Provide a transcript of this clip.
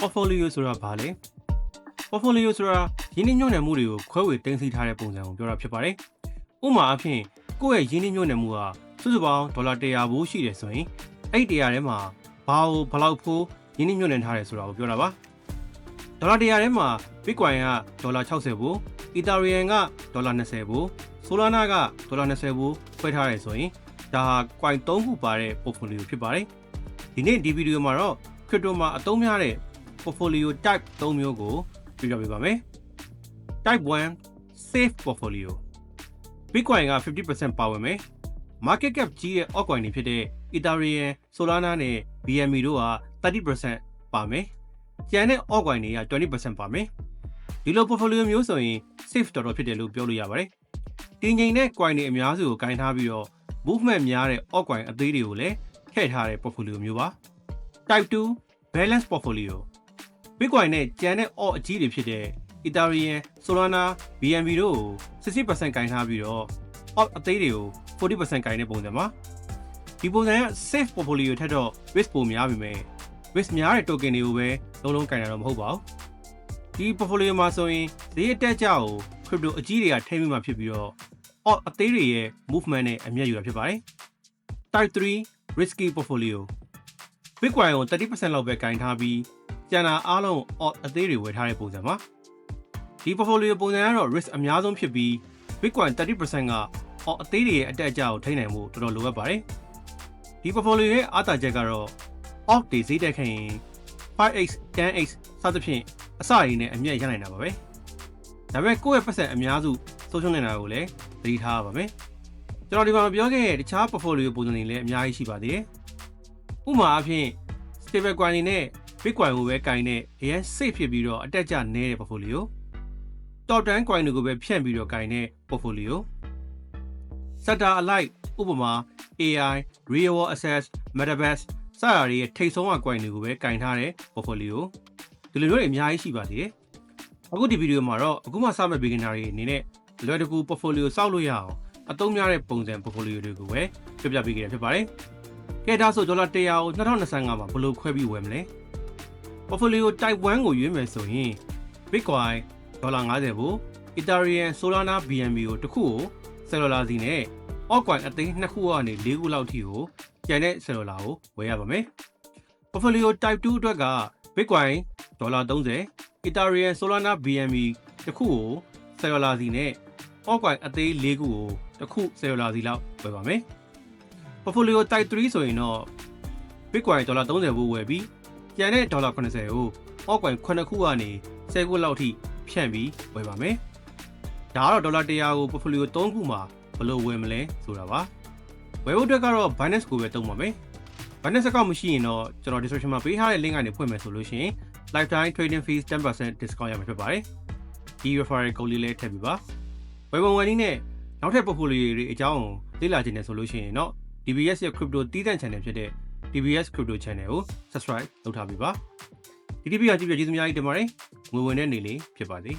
portfolio ဆိုတာဘာလဲ portfolio ဆိုတာရင်းနှီးမြှုပ်နှံမှုတွေကိုခွဲဝေတင်စီထားတဲ့ပုံစံကိုပြောတာဖြစ်ပါတယ်ဥပမာအဖြစ်ကိုယ့်ရဲ့ရင်းနှီးမြှုပ်နှံမှုဟာစုစုပေါင်းဒေါ်လာ100ဘူးရှိတယ်ဆိုရင်အဲ့ဒီ100ထဲမှာဘာကိုဘယ်လောက်ဖို့ရင်းနှီးမြှုပ်နှံထားတယ်ဆိုတာကိုပြောတာပါဒေါ်လာ100ထဲမှာ Bitcoin ကဒေါ်လာ60ဘူး Ethereum ကဒေါ်လာ20ဘူး Solana ကဒေါ်လာ20ဘူးခွဲထားတယ်ဆိုရင်ဒါဟာ coin 3ခုပါတဲ့ portfolio ဖြစ်ပါတယ်ဒီနေ့ဒီဗီဒီယိုမှာတော့ crypto မှာအသုံးများတဲ့ portfolio type 3မျိုးကိုပြပြပေးပါမယ် type 1 safe portfolio Bitcoin က50%ပါဝင်မယ် market cap ကြီးတဲ့ altcoin တွေဖြစ်တဲ့ Ethereum Solana နဲ့ BNB တို့က30%ပါမယ်ကျန်တဲ့ altcoin တွေက20%ပါမယ်ဒီလို portfolio မျိုးဆိုရင် safe တော်တော်ဖြစ်တယ်လို့ပြောလို့ရပါတယ်တင်ငိမ်တဲ့ coin တွေအများစုကိုကင်ထားပြီးတော့ movement များတဲ့ altcoin အသေးတွေကိုလည်းထည့်ထားတဲ့ portfolio မျိုးပါ type 2 balance portfolio Bitcoin နဲ့ကျန်တဲ့ alt အကြီးတွေဖြစ်တဲ့ Ethereum, Solana, BNB တို့ကို60%ကင်ထားပြီးတော့ alt အသေးတွေကို40%ကင်တဲ့ပုံစံပါဒီပုံစံက safe portfolio ထက်တော့ risk ပိုများပြီမဲ့ risk များတဲ့ token တွေကိုပဲလုံးလုံးကင်တာတော့မဟုတ်ပါဘူးဒီ portfolio မှာဆိုရင်ဈေးအတက်ကြကို crypto အကြီးတွေကထိမိမှာဖြစ်ပြီးတော့ alt အသေးတွေရဲ့ movement နဲ့အမျက်ယူတာဖြစ်ပါတယ် type 3 risky portfolio Bitcoin ကို30%လောက်ပဲကင်ထားပြီး ကျန်တာအားလုံး alt အသေးတွေဝယ်ထားတဲ့ပုံစံပါဒီ portfolio ပုံစံကတော့ risk အများဆုံးဖြစ်ပြီး Bitcoin 30%က alt အသေးတွေရဲ့အတက်အကျကိုထိန်းနိုင်မှုတော်တော်လိုအပ်ပါတယ်ဒီ portfolio ရဲ့အားသာချက်ကတော့ alt တွေဈေးတက်ခဲ့ရင် 5x 10x စသဖြင့်အစရင်းနဲ့အမြတ်ရနိုင်တာပါပဲဒါပေမဲ့ကိုယ့်ရဲ့ပတ်စံအများစုဆုံးရှုံးနေတာကိုလည်းသတိထားရပါမယ်ကျွန်တော်ဒီမှာမပြောခဲ့တဲ့တခြား portfolio ပုံစံတွေလည်းအများကြီးရှိပါသေးတယ်ဥပမာအဖြစ် stable coin တွေနဲ့ Bitcoin ကိုပဲကင်တဲ့အရင် safe ဖြစ်ပြီးတော့အတက်ကျနေတဲ့ portfolio top 10 coin တွေကိုပဲဖြန့်ပြီးတော့ကင်တဲ့ portfolio sector alike ဥပမာ AI, real world assets, metaverse စတာတွေရဲ့ထိတ်ဆုံးက coin တွေကိုပဲကင်ထားတဲ့ portfolio ဒီလိုမျိုးတွေအများကြီးရှိပါသေးတယ်အခုဒီဗီဒီယိုမှာတော့အခုမှစမဲ့ beginner တွေအနေနဲ့လွယ်တကူ portfolio စောက်လို့ရအောင်အသုံးများတဲ့ပုံစံ portfolio တွေကိုပဲပြပြပေးခဲ့ရဖြစ်ပါတယ်ကဲဒါဆိုဒေါ်လာ100ကို2025မှာဘယ်လိုခွဲပြီးဝယ်မလဲ portfolio type 1ကိုရွေးမယ်ဆိုရင် Bitcoin ဒေါ်လာ50ဘူး Ethereum Solana BNB ကိုတစ်ခုကို cellular စီနဲ့ altcoin အသိန်းနှစ်ခုကနေ၄ခုလောက်ထိကိုကျန်တဲ့ cellular ကိုဝယ်ရပါမယ် portfolio type 2အတွက်က Bitcoin ဒေါ်လာ30 Ethereum Solana BNB တစ်ခုကို cellular စီနဲ့ altcoin အသေး၄ခုကိုတစ်ခု cellular စီလောက်ဝယ်ပါမယ် portfolio type 3ဆိုရင်တော့ Bitcoin ဒေါ်လာ30ဘူးဝယ်ပြီး ကျန်တဲ့ဒေါ်လာ80ကို altcoin 9ခုကနေ10ခုလောက်ထိဖြန့်ပြီးဝယ်ပါမယ်ဒါကတော့ဒေါ်လာ100ကို portfolio 3ခုမှာဘယ်လိုဝယ်မလဲဆိုတာပါဝယ်ဖို့အတွက်ကတော့ Binance ကိုပဲတုံးပါမယ် Binance account မရှိရင်တော့ကျွန်တော် description မှာပေးထားတဲ့ link ကနေဖွင့်မယ်ဆိုလို့ရှိရင် lifetime trading fees 10% discount ရမှာဖြစ်ပါတယ်ဒီ referral code လေးလည်းထည့်ပေးပါဝယ်ပုံဝယ်နည်းနဲ့နောက်ထပ် portfolio တွေအကြောင်းကိုလေ့လာခြင်းနဲ့ဆိုလို့ရှိရင်တော့ DBS ရဲ့ crypto တီးတန့် channel ဖြစ်တဲ့ DBS crypto channel ကို subscribe လုပ်ထားပေးပါဒီ TV ကကြည့်ပြကျေးဇူးများကြီးတင်ပါတယ်ငွေဝင်တဲ့နေလေးဖြစ်ပါစေ